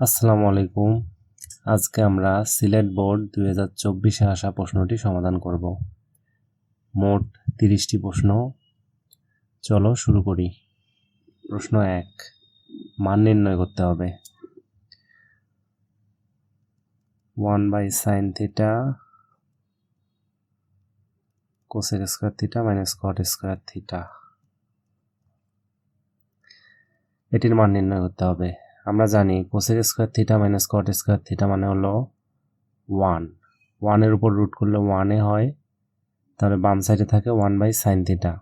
আসসালামু আলাইকুম। আজকে আমরা সিলেট বোর্ড দুই হাজার চব্বিশে আসা প্রশ্নটি সমাধান করব। মোট তিরিশটি প্রশ্ন। চলো শুরু করি। প্রশ্ন এক, মান নির্ণয় করতে হবে। One by sine theta cosec square theta minus cot square theta. এটির মান নির্ণয় করতে হবে। আমরা জানি cosec square theta minus cot square theta মানে হলো ওয়ান ওয়ানের উপর রুট করলে ওয়ানে হয়, তাহলে বাম সাইডে থাকে ওয়ান বাই সাইন থিটা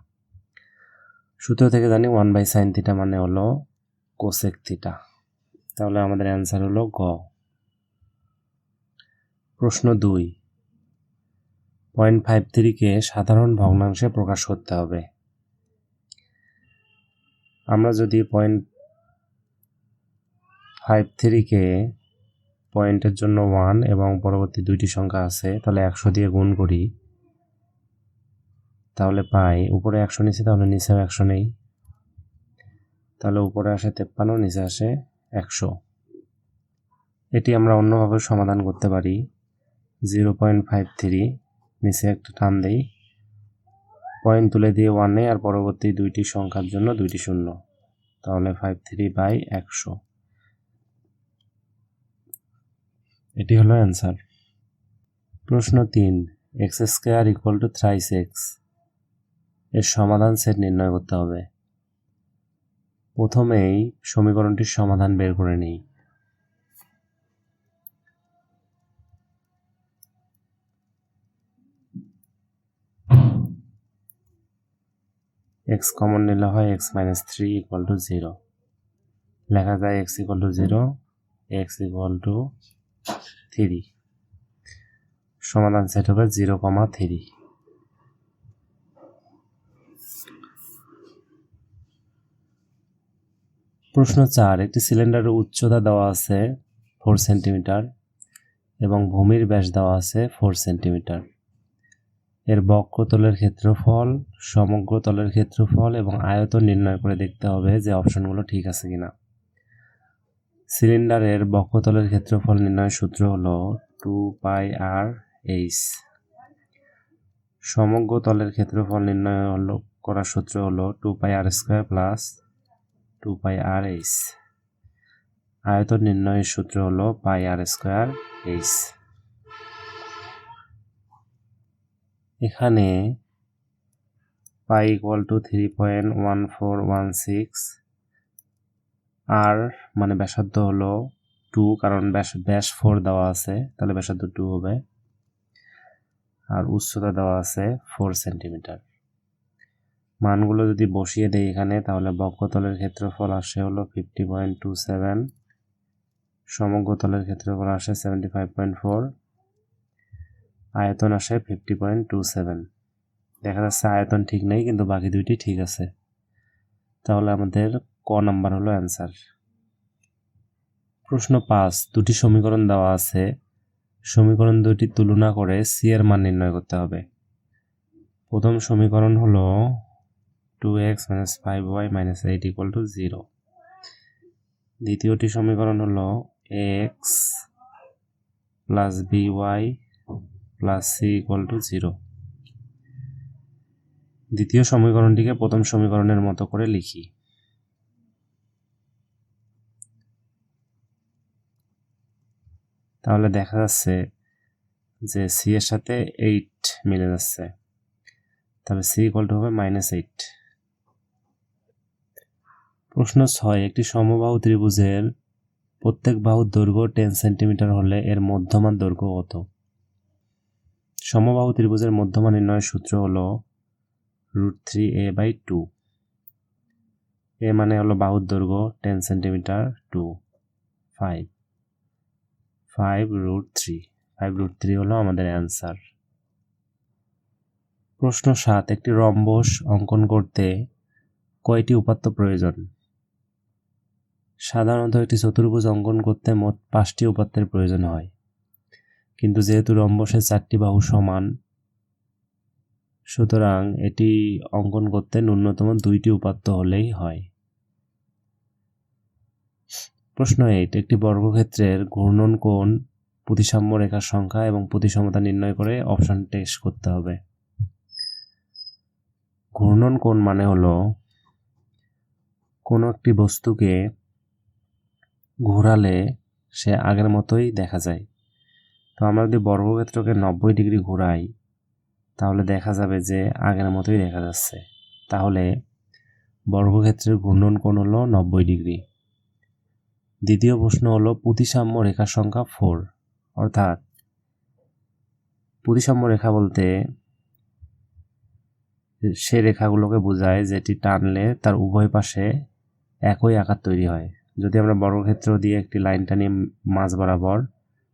সূত্র থেকে জানি ওয়ান বাই সাইন থিটা মানে হলো কোসেক থিটা তাহলে আমাদের অ্যান্সার হলো গ। প্রশ্ন দুই। পয়েন্ট ফাইভ থ্রিকে সাধারণ ভগ্নাংশে প্রকাশ করতে হবে। আমরা যদি পয়েন্ট ফাইভ থ্রিকে পয়েন্টের জন্য ওয়ান এবং পরবর্তী দুইটি সংখ্যা আছে, তাহলে একশো দিয়ে গুণ করি। তাহলে পাই, উপরে একশো নিচে, তাহলে নিচেও একশো নেই। তাহলে উপরে আসে তেপ্পান্ন, নিচে আসে একশো। এটি আমরা অন্যভাবে সমাধান করতে পারি। জিরো পয়েন্ট ফাইভ থ্রি নিচে একটা টান দেই। পয়েন্ট তুলে দিয়ে ওয়ানে আর পরবর্তী দুইটি সংখ্যার জন্য দুইটি শূন্য। তাহলে ফাইভ থ্রি বাই একশো। এটি হলো অ্যান্সার। প্রশ্ন তিন x square equal to thrice এক্সের সমাধান সেট নির্ণয় করতে হবে। প্রথমেই সমীকরণটির সমাধান বের করে নিই। এক্স কমন নিলে হয় x minus three equal to zero লেখা যায় x equal to zero x equal to three. সমাধান সেট হবে জিরো কমা থ্রি প্রশ্ন চার, একটি সিলিন্ডারের উচ্চতা দেওয়া আছে ফোর সেন্টিমিটার এবং ভূমির ব্যাস দেওয়া আছে ফোর সেন্টিমিটার এর বক্ষতলের ক্ষেত্রফল, সমগ্র তলের ক্ষেত্রফল এবং আয়তন নির্ণয় করে দেখতে হবে যে অপশনগুলো ঠিক আছে কিনা। সিলিন্ডারের বক্ষতলের ক্ষেত্রফল নির্ণয়ের সূত্র হলো টু পাই আর এইচ। সমগ্র তলের ক্ষেত্রফল নির্ণয় হলো, করার সূত্র হলো two pi r square plus two pi r h. আয়তন নির্ণয়ের সূত্র হলো পাই আর স্কোয়ার এইচ। এখানে pi equal to three point one four one six r মানে ব্যাসার্ধ হলো টু কারণ ব্যাস ব্যাস ফোর দেওয়া আছে, তাহলে ব্যাসার্ধ টু হবে। আর উচ্চতা দেওয়া আছে ফোর সেন্টিমিটার মানগুলো যদি বসিয়ে দেই এখানে, তাহলে বক্ষতলের ক্ষেত্রফল আসে হলো ফিফটি পয়েন্ট টু সেভেন সমগ্র তলের ক্ষেত্রফল আসে সেভেন্টি ফাইভ পয়েন্ট ফোর আয়তন আসে ফিফটি পয়েন্ট টু সেভেন দেখা যাচ্ছে আয়তন ঠিক নেই, কিন্তু বাকি দুইটি ঠিক আছে। তাহলে আমাদের ক নাম্বার হলো অ্যান্সার প্রশ্ন পাঁচ, দুটি সমীকরণ দেওয়া আছে। সমীকরণ দুটি তুলনা করে সি এর মান নির্ণয় করতে হবে। প্রথম সমীকরণ হলো two x minus five y minus eight equal to zero দ্বিতীয়টি সমীকরণ হলো x plus b y plus c equal to zero দ্বিতীয় সমীকরণটিকে প্রথম সমীকরণের মতো করে লিখি। তাহলে দেখা যাচ্ছে যে সি এর সাথে এইট মিলে যাচ্ছে। তাহলে সি ইকুয়াল টু হবে মাইনাস এইট প্রশ্ন ছয়, একটি সমবাহু ত্রিভুজের প্রত্যেক বাহুর দৈর্ঘ্য টেন সেন্টিমিটার হলে এর মধ্যমান দৈর্ঘ্য কত? সমবাহু ত্রিভুজের মধ্যমান নির্ণয়ের সূত্র হলো root three a by two a মানে হলো বাহুর দৈর্ঘ্য ten centimetre two five five root three five root three হলো আমাদের অ্যান্সার প্রশ্ন সাত, একটি রম্বস অঙ্কন করতে কয়টি উপাত্ত প্রয়োজন? সাধারণত একটি চতুর্ভুজ অঙ্কন করতে মোট পাঁচটি উপাত্তের প্রয়োজন হয়। কিন্তু যেহেতু রম্বসের চারটি বাহু সমান, সুতরাং এটি অঙ্কন করতে ন্যূনতম দুইটি উপাত্ত হলেই হয়। প্রশ্ন এইট একটি বর্গক্ষেত্রের ঘূর্ণন কোণ প্রতিসাম্য রেখার সংখ্যা এবং প্রতিসমতা নির্ণয় করে অপশন টেস্ট করতে হবে। ঘূর্ণন কোণ মানে হলো কোনো একটি বস্তুকে ঘোরালে সে আগের মতোই দেখা যায়। তো আমরা যদি বর্গক্ষেত্রকে নব্বই ডিগ্রি ঘোরাই, তাহলে দেখা যাবে যে আগের মতোই দেখা যাচ্ছে। তাহলে বর্গক্ষেত্রের ঘূর্ণন কোণ হলো নব্বই ডিগ্রি। দ্বিতীয় প্রশ্ন হলো প্রতিসাম্য রেখার সংখ্যা ফোর অর্থাৎ প্রতিসাম্য রেখা বলতে সে রেখাগুলোকে বোঝায় যেটি টানলে তার উভয় পাশে একই আকার তৈরি হয়। যদি আমরা বর্গক্ষেত্র দিয়ে একটি লাইন টানি মাঝ বরাবর,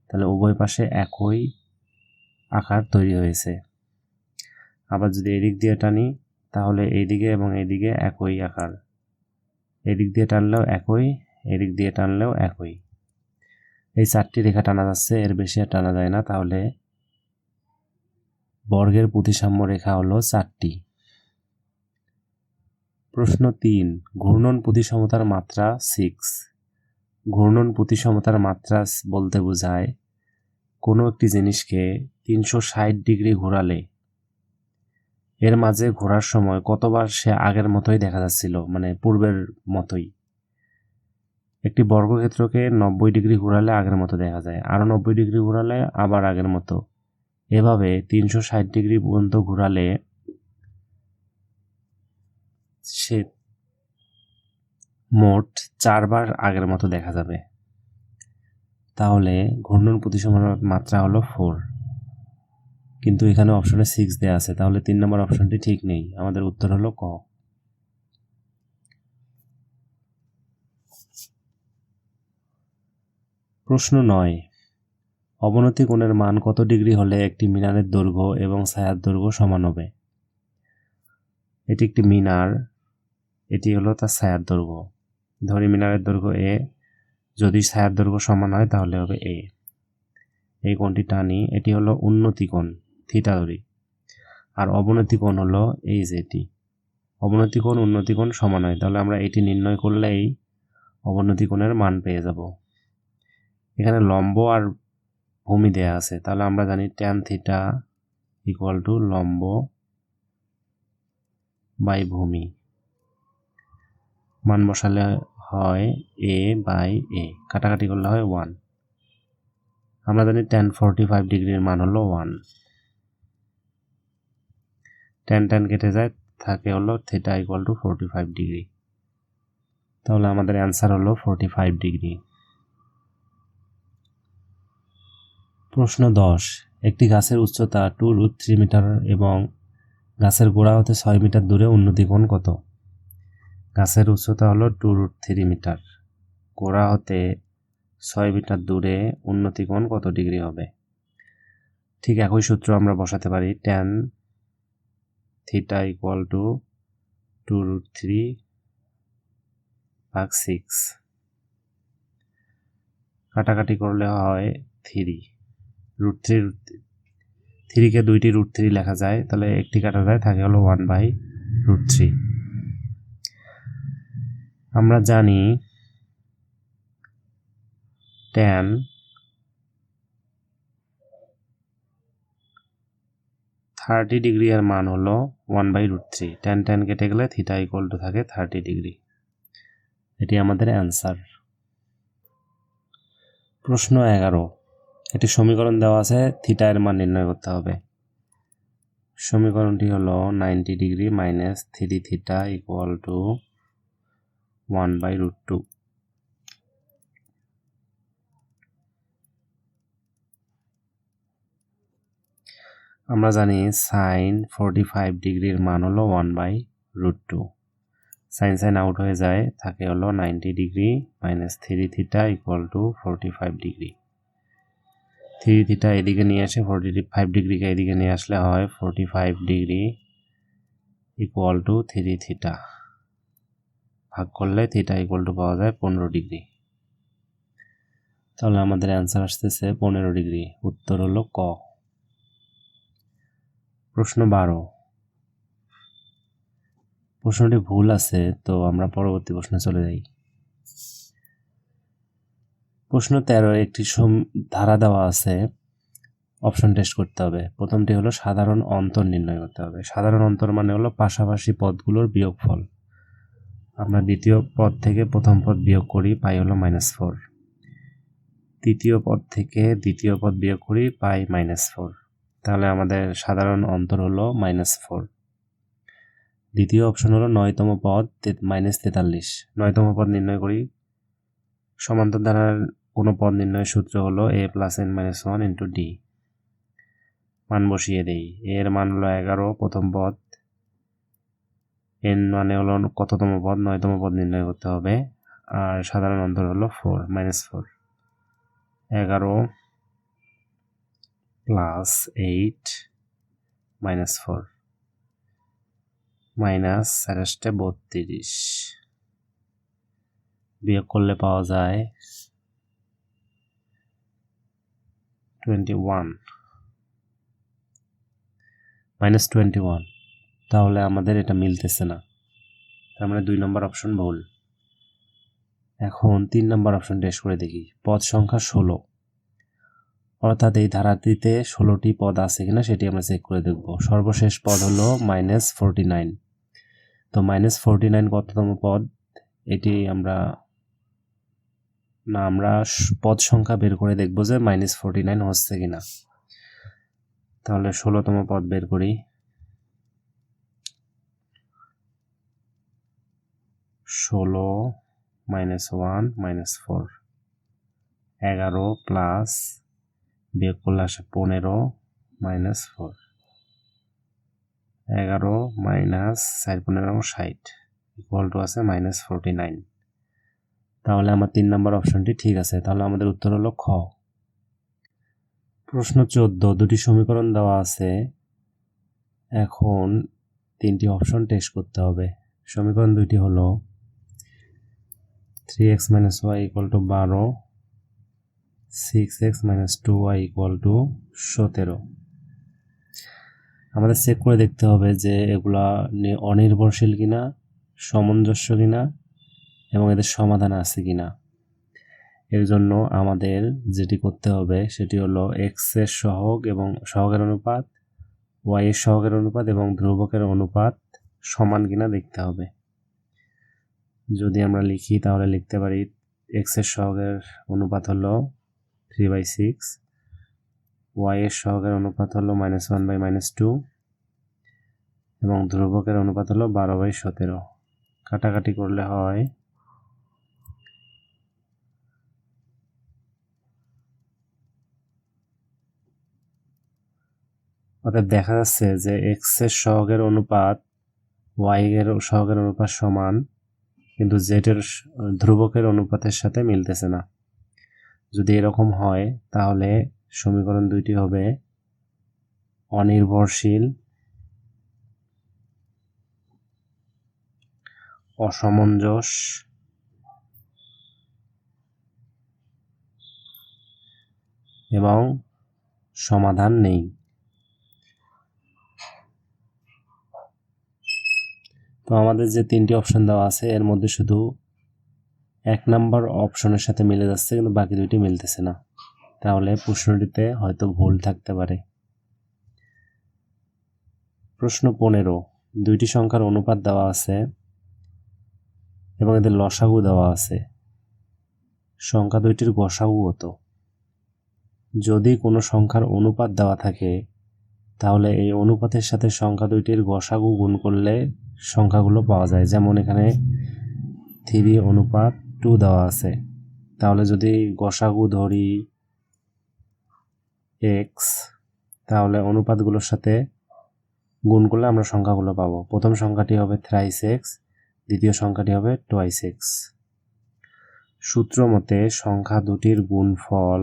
তাহলে উভয় পাশে একই আকার তৈরি হয়েছে। আবার যদি এদিক দিয়ে টানি, তাহলে এইদিকে এবং এইদিকে একই আকার। এদিক দিয়ে টানলেও একই এদিক দিয়ে টানলেও একই। এই চারটি রেখা টানা যাচ্ছে, এর বেশি আর টানা যায় না। তাহলে বর্গের প্রতিসাম্য রেখা হলো চারটি। প্রশ্ন তিন, ঘূর্ণন প্রতিসমতার মাত্রা সিক্স ঘূর্ণন প্রতিসমতার মাত্রা বলতে বোঝায় কোনো একটি জিনিসকে তিনশো ষাট ডিগ্রি ঘোরালে। এর মাঝে ঘোরার সময় কতবার সে আগের মতোই দেখা যাচ্ছিল মানে পূর্বের মতোই। একটি বর্গক্ষেত্রকে নব্বই ডিগ্রি ঘোরালে আগের মতো দেখা যায়, আরও নব্বই ডিগ্রি ঘোরালে আবার আগের মতো। এভাবে তিনশো ষাট ডিগ্রি পর্যন্ত ঘোরালে সে মোট চারবার আগের মতো দেখা যাবে। তাহলে ঘূর্ণন প্রতিসমার মাত্রা হলো ফোর। কিন্তু এখানে অপশনে সিক্স দেওয়া আছে, তাহলে তিন নম্বর অপশনটি ঠিক নেই। আমাদের উত্তর হলো ক। প্রশ্ন নয়। অবনতি কোণের মান কত ডিগ্রি হলে একটি মিনারের দৈর্ঘ্য এবং ছায়ার দৈর্ঘ্য সমান হবে? এটি একটি মিনার, এটি হলো তার ছায়ার দৈর্ঘ্য। ধরি মিনারের দৈর্ঘ্য এ যদি ছায়ার দৈর্ঘ্য সমান হয় তাহলে হবে এ এই কোণটি টানি, এটি হলো উন্নতি কোণ, থিটা ধরি। আর অবনতি কোণ হলো এই যে এটি অবনতি কোণ, উন্নতি কোণ সমান হয়, তাহলে আমরা এটি নির্ণয় করলেই অবনতি কোণের মান পেয়ে যাব। এখানে লম্ব আর ভূমি দেয়া আছে। তাহলে আমরা জানি ট্যান থিটা ইকুয়াল টু লম্ব বাই ভূমি। মান বসালে হয় এ বাই এ কাটাকাটি করলে হয় ওয়ান আমরা জানি টেন ফোরটি ফাইভ ডিগ্রির মান হলো ওয়ান টেন টেন কেটে যায়, থাকে হলো theta equal to forty five degree তাহলে আমাদের অ্যান্সার হলো ফোরটি ফাইভ ডিগ্রি প্রশ্ন দশ। একটি গাছের উচ্চতা টু রুট থ্রি মিটার এবং গাছের গোড়া হতে ছয় মিটার দূরে উন্নতি কোণ কত? গাছের উচ্চতা হলো টু রুট থ্রি মিটার গোড়া হতে ছয় মিটার দূরে উন্নতি কোণ কত ডিগ্রি হবে? ঠিক একই সূত্র আমরা বসাতে পারি tan theta equal to two root three ভাগ সিক্স কাটাকাটি করলে হয় থ্রি রুট থ্রি রুট থ্রিকে দুইটি রুট থ্রি লেখা যায়, তাহলে একটি কাটা যায়, থাকে হলো ওয়ান বাই রুট থ্রি আমরা জানি ট্যান থার্টি ডিগ্রি এর মান হলো one by root three tan tan কেটে গেলে থিটা ইকুয়াল টু থাকে থার্টি ডিগ্রি এটি আমাদের অ্যান্সার প্রশ্ন এগারো। একটি সমীকরণ দেওয়া আছে থিটা এর মান নির্ণয় করতে হবে। সমীকরণটি হলো ninety degree minus three theta equal to one by root two আমরা জানি সাইন ফোরটি ফাইভ ডিগ্রির মান হলো one by root two sine sine out হয়ে যায় থাকে হলো ninety degree minus three theta equal to forty five degree three theta এদিকে নিয়ে আসে ফোরটি ফাইভ ডিগ্রিকে এদিকে নিয়ে আসলে হয় forty five degree equal to three theta. ভাগ করলে থিটা ইকুয়াল টু পাওয়া যায় পনেরো ডিগ্রি। তাহলে আমাদের অ্যান্সার আসতেছে পনেরো ডিগ্রি। উত্তর হলো ক। প্রশ্ন বারো। প্রশ্নটি ভুল আছে, তো আমরা পরবর্তী প্রশ্নে চলে যাই। প্রশ্ন তেরো, একটি ধারা দেওয়া আছে। অপশন টেস্ট করতে হবে। প্রথমটি হলো, সাধারণ অন্তর নির্ণয় করতে হবে। সাধারণ অন্তর মানে হলো পাশাপাশি পদগুলোর বিয়োগফল। আমরা দ্বিতীয় পদ থেকে প্রথম পদ বিয়োগ করি, পাই হলো মাইনাস ফোর তৃতীয় পদ থেকে দ্বিতীয় পদ বিয়োগ করি, পাই মাইনাস ফোর তাহলে আমাদের সাধারণ অন্তর হলো মাইনাস ফোর দ্বিতীয় অপশন হলো, নয়তম পদ মাইনাস তেতাল্লিশ। নয়তম পদ নির্ণয় করি। সমান্তর ধারার কোনো পদ নির্ণয়ের সূত্র হলো a plus n minus one into d মান বসিয়ে দেই। এর মান হলো এগারো, প্রথম পদ। এন মানে হলো কততম পদ? নয়তম পদ নির্ণয় করতে হবে। আর সাধারণ অন্তর হলো ফোর মাইনাস ফোর এগারো plus eight minus four minus সাতাশটা বত্রিশ। বিয়োগ করলে পাওয়া যায় twenty one minus twenty one তাহলে আমাদের এটা মিলতেছে না। তার মানে দুই নম্বর অপশন ভুল। এখন তিন নম্বর অপশন টেস্ট করে দেখি। পদ সংখ্যা ষোলো। অর্থাৎ এই ধারাটিতে ষোলোটি পদ আছে কিনা সেটি আমরা চেক করে দেখব। সর্বশেষ পদ হলো মাইনাস ফোরটি নাইন তো মাইনাস ফোরটি নাইন কততম পদ? এটি আমরা না, আমরা পদ সংখ্যা বের করে দেখব যে মাইনাস ফোরটি নাইন হচ্ছে কিনা। তাহলে ষোলোতম পদ বের করি। ষোলো মাইনাস ওয়ান মাইনাস ফোর এগারো প্লাস বিয়োগ করলে আসে পনেরো মাইনাস ফোর এগারো মাইনাস চার পনেরো ষাট। ইকুয়াল টু আছে মাইনাস ফোরটি নাইন তাহলে আমার তিন নম্বর অপশনটি ঠিক আছে। তাহলে আমাদের উত্তর হলো খ। প্রশ্ন চোদ্দ, দুটি সমীকরণ দেওয়া আছে। এখন তিনটি অপশন টেস্ট করতে হবে। সমীকরণ দুইটি হলো three x minus y equal to বারো six x minus two y equal to সতেরো। আমাদের চেক করে দেখতে হবে যে এগুলা অনির্ভরশীল কিনা, সামঞ্জস্য কিনা। এবং এদের সমাধান আছে কি না এর জন্য আমাদের যেটি করতে হবে সেটি হলো এক্সের সহগ এবং সহগের অনুপাত ওয়াই এর সহগের অনুপাত এবং ধ্রুবকের অনুপাত সমান কিনা দেখতে হবে। যদি আমরা লিখি তাহলে লিখতে পারি এক্সের সহগের অনুপাত হলো থ্রি বাই সিক্স ওয়াই এর সহগের অনুপাত হলো minus one by minus two এবং ধ্রুবকের অনুপাত হলো বারো বাই সতেরো। কাটাকাটি করলে হয় অর্থাৎ দেখা যাচ্ছে যে এক্সের সহগের অনুপাত ওয়াই এর সহগের অনুপাত সমান, কিন্তু জেড এর ধ্রুবকের অনুপাতের সাথে মিলতেছে না। যদি এরকম হয়, তাহলে সমীকরণ দুইটি হবে অনির্ভরশীল, অসমঞ্জস, এবং সমাধান নেই। তো আমাদের যে তিনটি অপশন দেওয়া আছে, এর মধ্যে শুধু এক নাম্বার অপশনের সাথে মিলে যাচ্ছে, কিন্তু বাকি দুইটি মিলতেছে না। তাহলে প্রশ্নটিতে হয়তো ভুল থাকতে পারে। প্রশ্ন পনেরো, দুইটি সংখ্যার অনুপাত দেওয়া আছে এবং এদের লসাগু দেওয়া আছে। সংখ্যা দুইটির গসাগু হতো যদি কোনো সংখ্যার অনুপাত দেওয়া থাকে, তাহলে এই অনুপাতের সাথে সংখ্যা দুইটির গসাগু গুণ করলে সংখ্যাগুলো পাওয়া যায়। যেমন এখানে থ্রি অনুপাত টু দেওয়া আছে। তাহলে যদি গসাগু ধরি এক্স তাহলে অনুপাতগুলোর সাথে গুণ করলে আমরা সংখ্যাগুলো পাবো। প্রথম সংখ্যাটি হবে থ্রাইস এক্স দ্বিতীয় সংখ্যাটি হবে টোয়াইস এক্স সূত্র মতে সংখ্যা দুটির গুণফল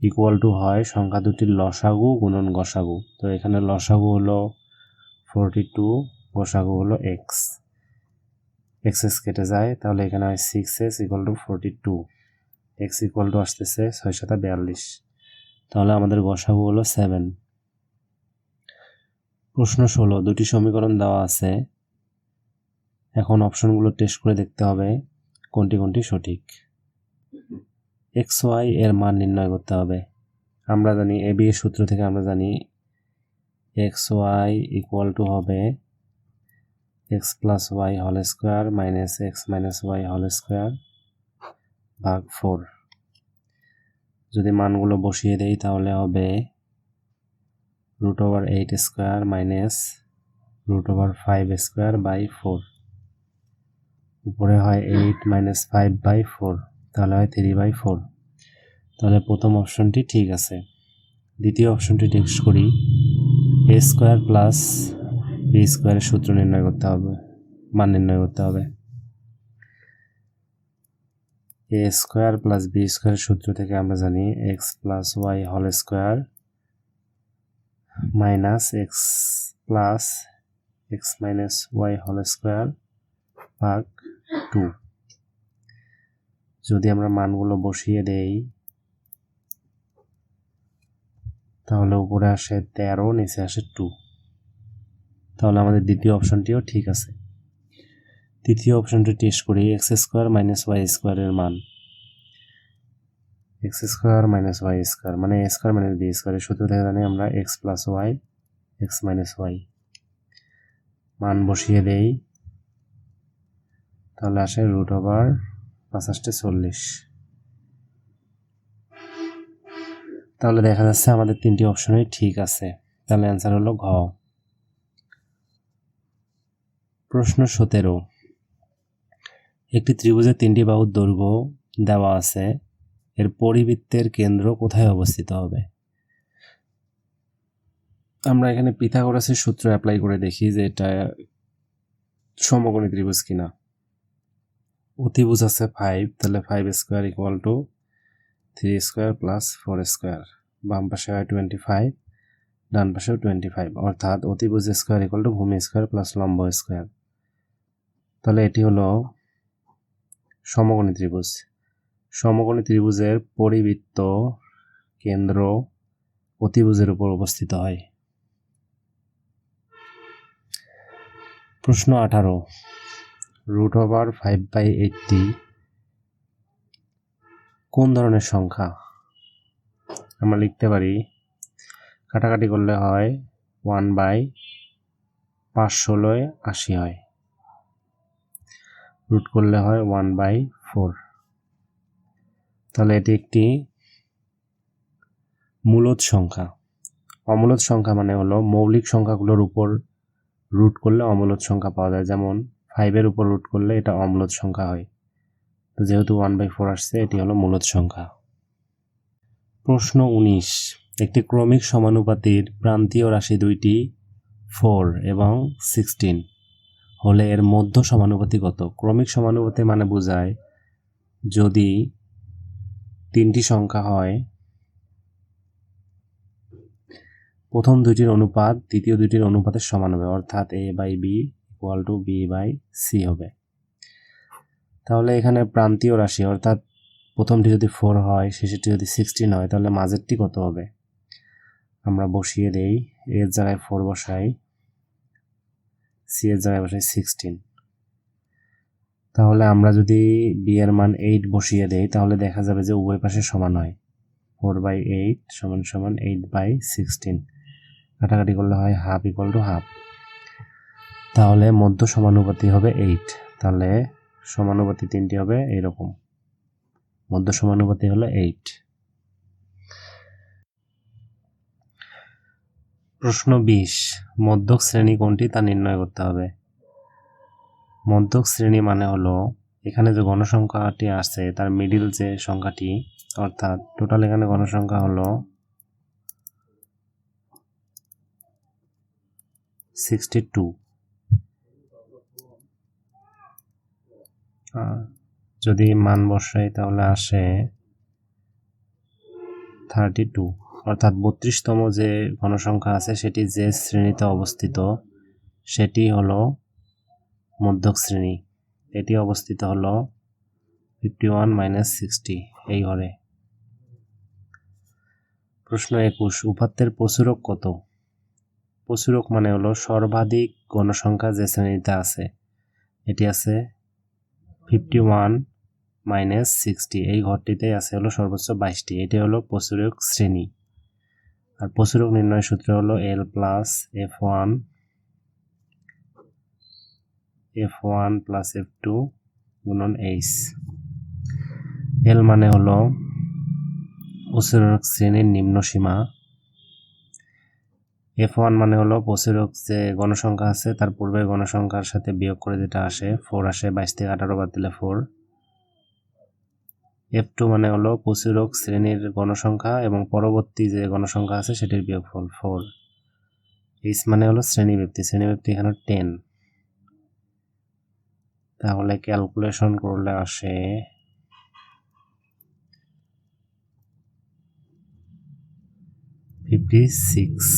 ইকুয়াল টু হয় সংখ্যা দুটির লসাগু গুণন গসাগু। তো এখানে লসাগু হলো ফোরটি টু গসাগু হলো এক্স এক্স এক্স কেটে যায়, তাহলে এখানে হয় six x equal to forty two x equal to আসতেছে ছয় সাতা বিয়াল্লিশ। তাহলে আমাদের গসাগু হলো সেভেন প্রশ্ন ষোলো, দুটি সমীকরণ দেওয়া আছে। এখন অপশনগুলো টেস্ট করে দেখতে হবে কোনটি কোনটি সঠিক। এক্স ওয়াই এর মান নির্ণয় করতে হবে। আমরা জানি এ বি সূত্র থেকে আমরা জানি এক্স ওয়াই ইকুয়াল টু হবে x plus y whole square minus x minus y whole square ভাগ ফোর যদি মানগুলো বসিয়ে দেই তাহলে হবে root over eight square minus root over five square by four উপরে হয় eight minus five by four তাহলে হয় থ্রি বাই ফোর তাহলে প্রথম অপশনটি ঠিক আছে। দ্বিতীয় অপশনটি টেক্সট করি। এ স্কোয়ার প্লাস বি স্কোয়ারের সূত্র নির্ণয় করতে হবে, মান নির্ণয় করতে হবে। এ স্কোয়ার প্লাস বি স্কোয়ারের সূত্র থেকে আমরা জানি x plus y whole square minus x plus x minus y whole square ভাগ টু যদি আমরা মানগুলো বসিয়ে দেই তাহলে উপরে আসে তেরো, নিচে আসে টু তাহলে আমাদের দ্বিতীয় অপশনটিও ঠিক আছে। তৃতীয় অপশনটি টেস্ট করি এক্স স্কোয়ার মাইনাস ওয়াই স্কোয়ারের মান। X square minus y square মানে এ স্কোয়ার মাইনাস বি স্কোয়ারের সূত্র থেকে জানি আমরা x plus y x minus y মান বসিয়ে দেই। তাহলে আসে রুট ওভার পাঁচাশটে চল্লিশ। তাহলে দেখা যাচ্ছে আমাদের তিনটি অপশনই ঠিক আছে। তাহলে অ্যান্সার হলো ঘ। প্রশ্ন সতেরো। একটি ত্রিভুজের তিনটি বাহুর দৈর্ঘ্য দেওয়া আছে। এর পরিবৃত্তের কেন্দ্র কোথায় অবস্থিত হবে? আমরা এখানে পিথাগোরাসের সূত্র অ্যাপ্লাই করে দেখি যে এটা সমকোণী ত্রিভুজ কিনা। অতিভুজ আছে ফাইভ তাহলে five square equal to three square plus four square বাম পাশে হয় টোয়েন্টি ফাইভ ডান পাশেও টোয়েন্টি ফাইভ অর্থাৎ অতিভুজ স্কোয়ার ইকুয়াল টু ভূমি স্কোয়ার প্লাস লম্ব স্কোয়ার তাহলে এটি হলো সমকোণী ত্রিভুজ। সমকোণী ত্রিভুজের পরিবৃত্ত কেন্দ্র অতিভুজের উপর অবস্থিত হয়। প্রশ্ন আঠারো root over five by eighty কোন ধরনের সংখ্যা? আমরা লিখতে পারি, কাটাকাটি করলে হয় ওয়ান বাই পাঁচ ষোলোয় আশি হয়। রুট করলে হয় ওয়ান বাই ফোর তাহলে এটি একটি মূলত সংখ্যা। অমূলত সংখ্যা মানে হলো মৌলিক সংখ্যাগুলোর উপর রুট করলে অমূলদ সংখ্যা পাওয়া যায়। যেমন ফাইভের উপর রুট করলে এটা অমূলদ সংখ্যা হয়। তো যেহেতু ওয়ান বাই ফোর আসছে, এটি হলো মূলদ সংখ্যা। প্রশ্ন উনিশ, একটি ক্রমিক সমানুপাতির প্রান্তীয় রাশি দুইটি ফোর এবং সিক্সটিন হলে এর মধ্য সমানুপাতি কত? ক্রমিক সমানুপাতি মানে বোঝায় যদি তিনটি সংখ্যা হয়, প্রথম দুইটির অনুপাত, দ্বিতীয় দুইটির অনুপাতের সমান হবে, অর্থাৎ a by b equal to b by c হবে। তাহলে এখানে প্রান্তীয় রাশি, অর্থাৎ প্রথমটি যদি ফোর হয়, শেষেরটি যদি সিক্সটিন হয়, তাহলে মাঝেরটি কত হবে? আমরা বসিয়ে দেই এর জায়গায় ফোর বসাই সি এর জায়গায় বসাই সিক্সটিন তাহলে আমরা যদি বি এর মান এইট বসিয়ে দেই, তাহলে দেখা যাবে যে উভয় পাশে সমান হয়। ফোর বাই এইট সমান সমান এইট বাই সিক্সটিন কাটাকাটি করলে হয় হাফ ইকুয়াল টু হাফ তাহলে মধ্য সমানুপাতি হবে এইট তাহলে সমানুপাতি তিনটি হবে এইরকম মধ্য সমানুপাতি হলো এইট প্রশ্ন বিশ, মধ্যক শ্রেণি কোনটি তা নির্ণয় করতে হবে। মধ্যক শ্রেণি মানে হলো, এখানে যে গণসংখ্যাটি আছে, তার মিডিল যে সংখ্যাটি, অর্থাৎ টোটাল এখানে গণসংখ্যা হলো সিক্সটি টু যদি মান বসাই তাহলে আসে থার্টি টু অর্থাৎ বত্রিশতম যে গণসংখ্যা আছে সেটি যে শ্রেণীতে অবস্থিত, সেটি হলো মধ্যক শ্রেণি। এটি অবস্থিত হলো ফিফটি ওয়ান মাইনাস সিক্সটি এই ঘরে প্রশ্ন একুশ, উপাত্তের প্রচুরক কত? প্রচুরক মানে হলো সর্বাধিক গণসংখ্যা যে শ্রেণীতে আছে। এটি আছে ফিফটি ওয়ান মাইনাস সিক্সটি এই ঘরটিতে আছে হলো সর্বোচ্চ বাইশটি। এটি হলো প্রচুরক শ্রেণি। আর প্রচুরক নির্ণয় সূত্র হলো l plus f one f one plus f two গুণন এইচ এল মানে হলো প্রচুরক শ্রেণির নিম্ন সীমা। এফ ওয়ান মানে হলো প্রচুরক যে গণসংখ্যা আছে, তার পূর্বের গণসংখ্যার সাথে বিয়োগ করে যেটা আসে ফোর আসে, বাইশ থেকে আঠারো বাদ দিলে ফোর এফ টু মানে হলো প্রচুরক শ্রেণির গণসংখ্যা এবং পরবর্তী যে গণসংখ্যা আছে, সেটির বিয়োগফল ফোর এইচ মানে হলো শ্রেণীব্যক্তি শ্রেণীব্যক্তি এখানে টেন তাহলে ক্যালকুলেশন করলে আসে ফিফটি সিক্স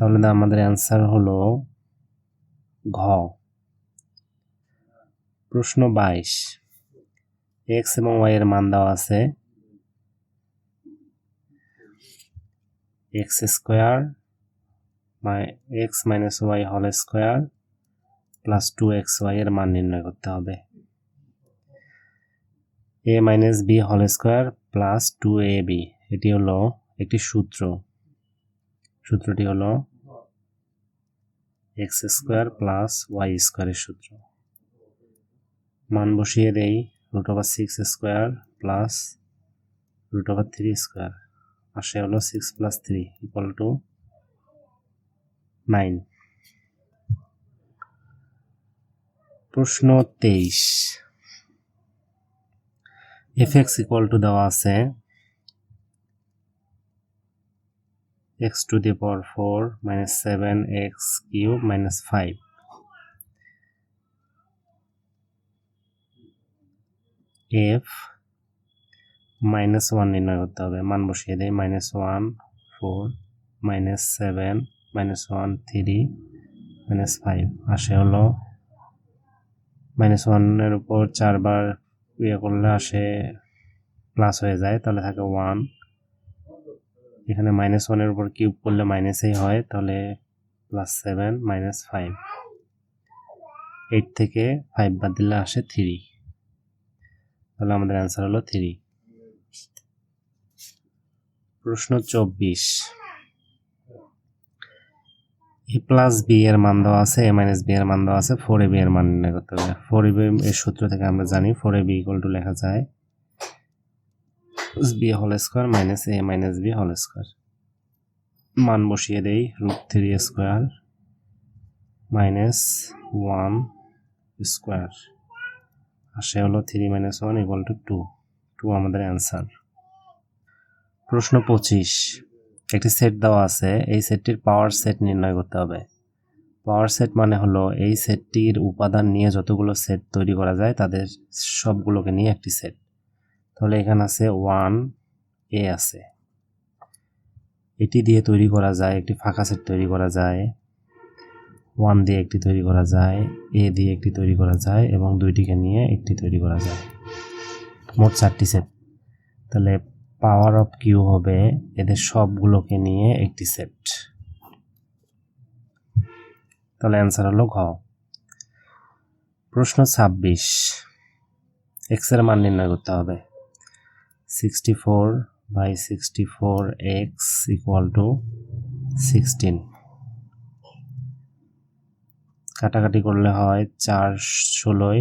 তাহলে আমাদের অ্যান্সার হলো ঘ। প্রশ্ন বাইশ। এক্স এবং ওয়াই এর মান দেওয়া আছে x square x minus y whole square plus two x y এর মান নির্ণয় করতে হবে। A minus b whole square plus two a b এটি হলো একটি সূত্র। সূত্রটি হলো এক্স স্কোয়ার প্লাস ওয়াই স্কোয়ারের সূত্র। মান বসিয়ে দেই, root over six square plus root over three square. আসে হলো six plus three equal to nine. প্রশ্ন তেইশ। এফ এক্স ইকুয়াল টু দেওয়া আছে to the power four minus seven x cube minus five f minus one নির্ণয় করতে হবে। মান বসিয়ে দেয় minus one four minus seven minus one three minus five আসে হলো মাইনাস ওয়ানের উপর চারবার ইয়ে করলে আসে প্লাস হয়ে যায়। তাহলে থাকে ওয়ান এখানে মাইনাস ওয়ানের উপর কিউব করলে মাইনাসেই হয়, তাহলে plus seven minus five eight থেকে ফাইভ বাদ দিলে আসে থ্রি তাহলে আমাদের অ্যান্সার হলো থ্রি প্রশ্ন চব্বিশ। এ প্লাস বি এর মান দেওয়া আছে এ মাইনাস বি এর মান দেওয়া আছে ফোর এ বি এর মান নির্ণয় করতে হবে। ফোর এ বি এর সূত্র থেকে আমরা জানি four a b equal to লেখা যায় b whole square minus a minus b whole square মান বসিয়ে দেই root three square minus one square আসে হলো three minus one equal to two two আমাদের অ্যান্সার প্রশ্ন পঁচিশ। একটি সেট দেওয়া আছে, এই সেটটির পাওয়ার সেট নির্ণয় করতে হবে। পাওয়ার সেট মানে হলো এই সেটটির উপাদান নিয়ে যতগুলো সেট তৈরি করা যায়, তাদের সবগুলোকে নিয়ে একটি সেট তাহলে এখানে আছে ওয়ান এ আছে। এটি দিয়ে তৈরি করা যায়, একটি ফাঁকা সেট তৈরি করা যায়। ওয়ান দিয়ে একটি তৈরি করা যায় এ দিয়ে একটি তৈরি করা যায় এবং দুইটিকে নিয়ে একটি তৈরি করা যায়। মোট চারটি সেট। তাহলে পাওয়ার অফ কিউ হবে এদের সবগুলোকে নিয়ে একটি সেট। তাহলে অ্যান্সার হলো ঘ। প্রশ্ন ছাব্বিশ। এক্সের মান নির্ণয় করতে হবে। Sixty four by sixty four x equal to sixteen কাটাকাটি করলে হয় চার ষোলোই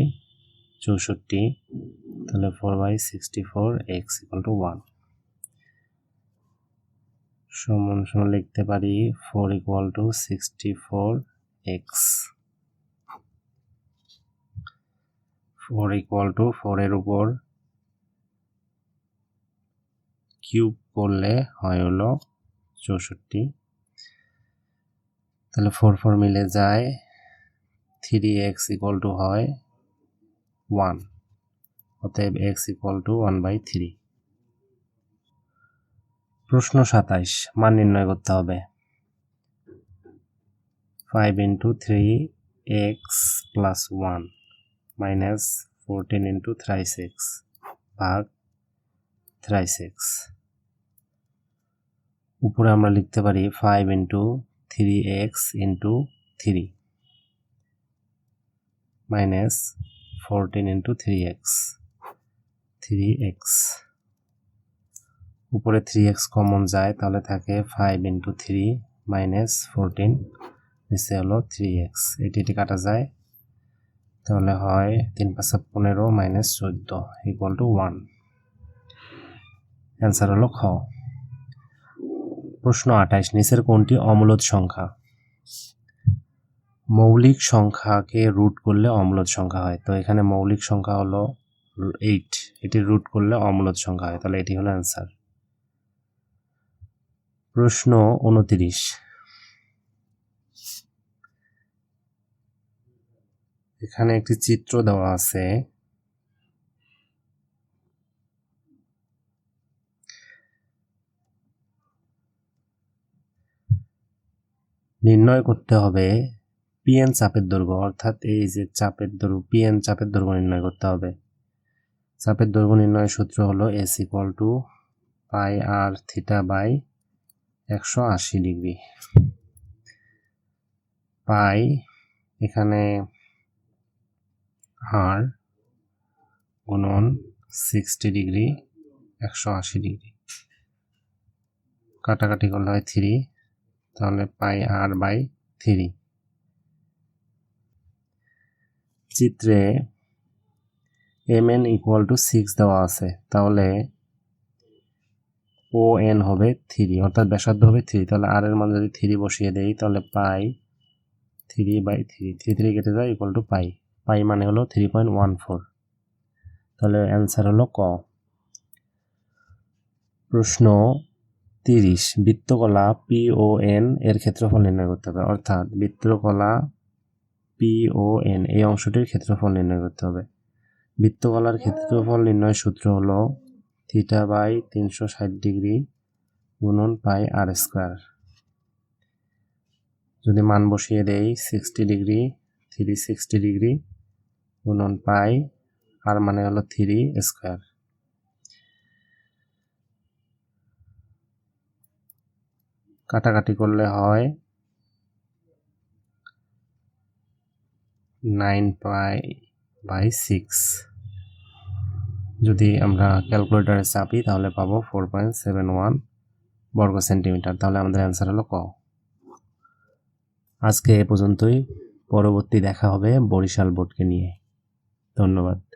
চৌষট্টি, তাহলে four by sixty four x equal to one সমান লিখতে পারি four equal to sixty four x four equal to ফোরের উপর কিউব করলে হয় হলো চৌষট্টি। তাহলে ফোর ফোর মিলে যায় থ্রি এক্স ইকুয়াল টু হয় ওয়ান অতএব x equal to one by three প্রশ্ন সাতাইশ, মান নির্ণয় করতে হবে। Five into three x plus one minus fourteen into thrice six ভাগ থ্রাই সিক্স উপরে আমরা লিখতে পারি five into three x into three minus fourteen into three x three x উপরে থ্রি এক্স কমন যায়, তাহলে থাকে five into three minus fourteen নিচে হলো থ্রি এক্স এটি এটি কাটা যায়, তাহলে হয় তিন পাঁচা পনেরো মাইনাস চোদ্দ ইকুয়াল টু ওয়ান অ্যান্সার হলো খ। প্রশ্ন আঠাইশ নিচের কোনটি অমূলদ সংখ্যা? মৌলিক সংখ্যাকে রুট করলে অমূলদ সংখ্যা হয়। তো এখানে মৌলিক সংখ্যা হলো এইট এটি রুট করলে অমূলদ সংখ্যা হয়। তাহলে এটি হলো অ্যান্সার প্রশ্ন উনতিরিশ। এখানে একটি চিত্র দেওয়া আছে। নির্ণয় করতে হবে পিএন চাপের দৈর্ঘ্য, অর্থাৎ এই যে চাপের দৈর্ঘ্য পিএন চাপের দৈর্ঘ্য নির্ণয় করতে হবে। চাপের দৈর্ঘ্য নির্ণয়ের সূত্র হলো s equal to pi r theta by একশো আশি ডিগ্রি। পাই এখানে আর গুণন সিক্সটি ডিগ্রি, একশো আশি ডিগ্রি। কাটাকাটি করলে হয় থ্রি তাহলে পাই আর বাই থ্রি চিত্রে m n equal to six দেওয়া আছে, তাহলে ও এন হবে থ্রি অর্থাৎ ব্যাসার্ধ হবে থ্রি তাহলে আর এর মান যদি থ্রি বসিয়ে দেই, তাহলে pi three by three three three কেটে যায় ইকুয়াল টু পাই পাই মানে হলো থ্রি পয়েন্ট ওয়ান ফোর তাহলে অ্যান্সার হলো ক। প্রশ্ন তিরিশ, বৃত্তকলা পি ও এন এর ক্ষেত্রফল নির্ণয় করতে হবে। অর্থাৎ বৃত্তকলা পি ও এন এই অংশটির ক্ষেত্রফল নির্ণয় করতে হবে। বৃত্তকলার ক্ষেত্রফল নির্ণয় সূত্র হলো থিটা বাই তিনশো ষাট ডিগ্রি গুণন পাই আর স্কোয়ার। যদি মান বসিয়ে দেই, sixty degree, three sixty degree গুণন পাই, আর মানে হলো থ্রি স্কোয়ার। কাটাকাটি করলে হয় নাইন পাই বাই সিক্স। যদি আমরা ক্যালকুলেটারে চাপি, তাহলে পাবো ফোর পয়েন্ট সেভেন ওয়ান বর্গ সেন্টিমিটার। তাহলে আমাদের অ্যান্সার হলো ক। আজকে এ পর্যন্তই। পরবর্তী দেখা হবে বরিশাল বোর্ডকে নিয়ে। ধন্যবাদ।